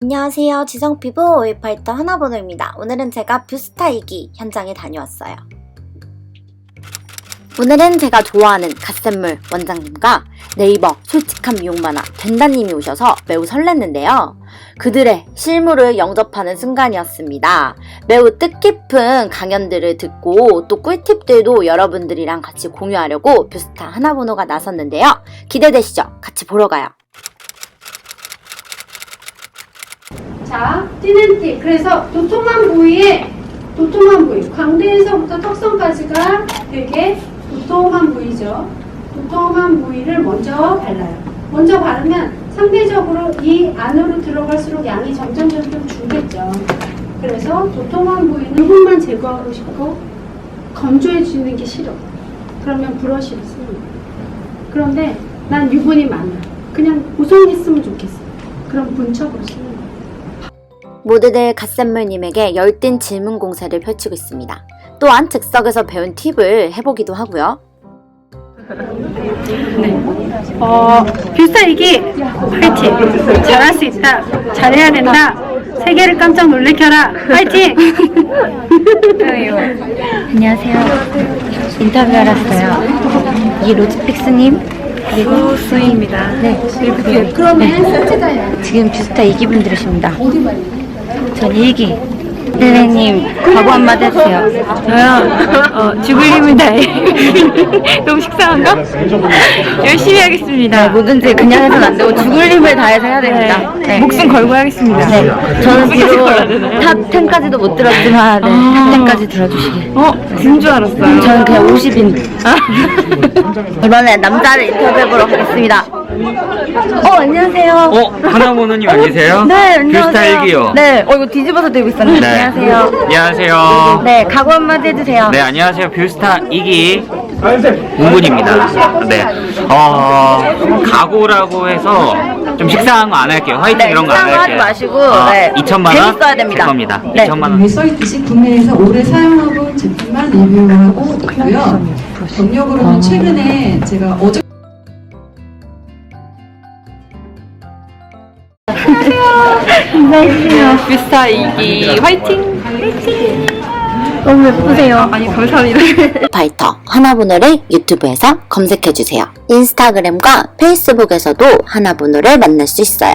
안녕하세요. 지성피부 웨이파이터 하나번호입니다. 오늘은 제가 뷰스타이기 현장에 다녀왔어요. 오늘은 제가 좋아하는 갓센물 원장님과 네이버 솔직한 미용 만화 된다님이 오셔서 매우 설렜는데요. 그들의 실물을 영접하는 순간이었습니다. 매우 뜻깊은 강연들을 듣고 또 꿀팁들도 여러분들이랑 같이 공유하려고 뷰스타 하나번호가 나섰는데요. 기대되시죠? 같이 보러 가요. 자, 뛰는 띠. 그래서 도톰한 부위에 도톰한 부위. 광대에서부터 턱선까지가 되게 도톰한 부위죠. 도톰한 부위를 먼저 발라요. 먼저 바르면 상대적으로 이 안으로 들어갈수록 양이 점점 점점 줄겠죠. 그래서 도톰한 부위는 유분만 제거하고 싶고 건조해지는 게 싫어. 그러면 브러쉬를 쓰는. 그런데 난 유분이 많아. 그냥 쓰면 좋겠어. 그럼 분척으로 쓰는. 모두들 갓센물님에게 열띤 질문 공세를 펼치고 있습니다. 또한 즉석에서 배운 팁을 해보기도 하고요. 어, 뷰스타이기 파이팅! 잘할 수 있다! 잘해야 된다! 세계를 깜짝 놀래켜라! 파이팅! 안녕하세요. 인터뷰하러 왔어요. 이 로즈픽스님 그리고 수희입니다. 네. 그러면 지금 뷰스타 2기분 들으십니다. 전 1기. 선생님 각오 한마디 해주세요. 저요? 어, 죽을 힘을 다해. 너무 식상한가? 열심히 하겠습니다. 네, 뭐든지 그냥 해서는 안 되고 죽을 힘을 다해서 해야 됩니다. 네. 목숨 걸고 하겠습니다. 네. 저는 비록 탑 10까지도 못 들었지만 네, 탑 10까지 들어주시길. 어? 진줄 알았어요. 저는 그냥 50인. 이번에 남자를 인터뷰해보러 가겠습니다. 어, 안녕하세요. 어, 하나모노님 아니세요? 네, 안녕하세요. 뷰스타 일기요. 네, 어, 이거 뒤집어서 들고 있었는데. 네. 안녕하세요. 안녕하세요. 네, 각오 한마디 해주세요. 네, 안녕하세요. 뷰스타 2기 우군입니다. 네. 어, 각오라고 해서 좀 식상한 거 안 할게요. 화이팅 네, 이런 거 안 식상한 거 할게요. 하지 마시고, 어, 네. 2천만 원 재밌어야 됩니다. 제 겁니다. 네. 2천만 원. 네, 써있듯이 국내에서 오래 사용하고 온 제품만 리뷰하고 있고요. 경력으로는 최근에 제가 어제 안녕하세요. 뷰스타 2기 화이팅! 너무 예쁘세요. 아니 감사합니다. 파이터 하나번호를 유튜브에서 검색해주세요. 인스타그램과 페이스북에서도 하나번호를 만날 수 있어요.